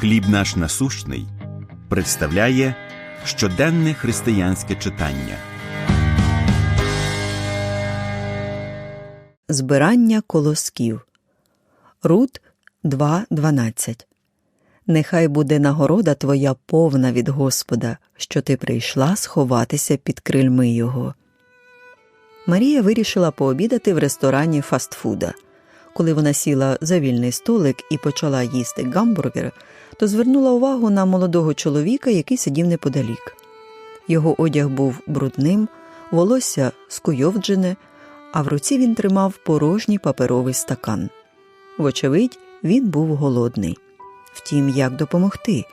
Хліб наш насущний представляє щоденне християнське читання. Збирання колосків. Рут 2.12 Нехай буде нагорода твоя повна від Господа, що ти прийшла сховатися під крильми Його. Марія вирішила пообідати в ресторані фастфуда. Коли вона сіла за вільний столик і почала їсти гамбургер, то звернула увагу на молодого чоловіка, який сидів неподалік. Його одяг був брудним, волосся скуйовджене, а в руці він тримав порожній паперовий стакан. Вочевидь, він був голодний. Втім, як допомогти?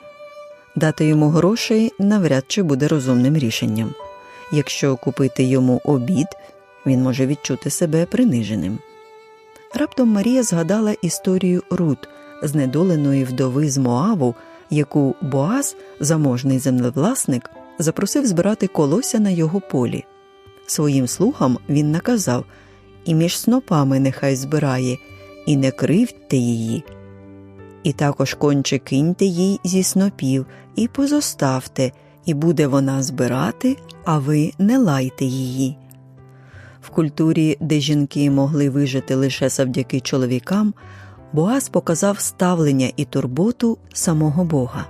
Дати йому грошей навряд чи буде розумним рішенням. Якщо купити йому обід, він може відчути себе приниженим. Раптом Марія згадала історію Рут, знедоленої вдови з Моаву, яку Боаз, заможний землевласник, запросив збирати колося на його полі. Своїм слугам він наказав і між снопами нехай збирає, і не кривдьте її. І також конче киньте їй зі снопів, і позоставте, і буде вона збирати, а ви не лайте її. Культурі, де жінки могли вижити лише завдяки чоловікам, Боаз показав ставлення і турботу самого Бога.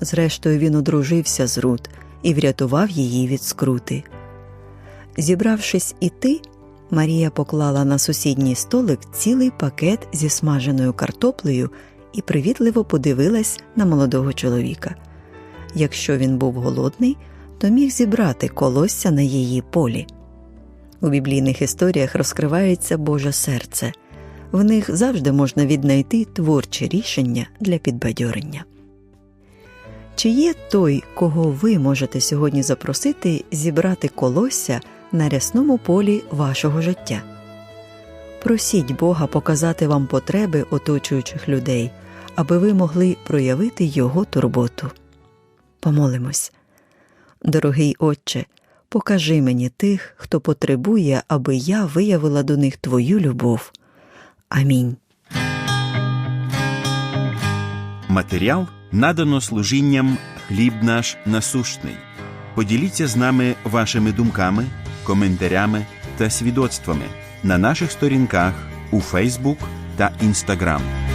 Зрештою, він одружився з Рут і врятував її від скрути. Зібравшись іти, Марія поклала на сусідній столик цілий пакет зі смаженою картоплею і привітливо подивилась на молодого чоловіка. Якщо він був голодний, то міг зібрати колосся на її полі. У біблійних історіях розкривається Боже серце, в них завжди можна віднайти творчі рішення для підбадьорення. Чи є той, кого ви можете сьогодні запросити зібрати колосся на рясному полі вашого життя? Просіть Бога показати вам потреби оточуючих людей, аби ви могли проявити Його турботу. Помолимось. Дорогий Отче, покажи мені тих, хто потребує, аби я виявила до них Твою любов. Амінь. Матеріал надано служінням Хліб наш насущний. Поділіться з нами вашими думками, коментарями та свідоцтвами на наших сторінках у Фейсбук та Інстаграм.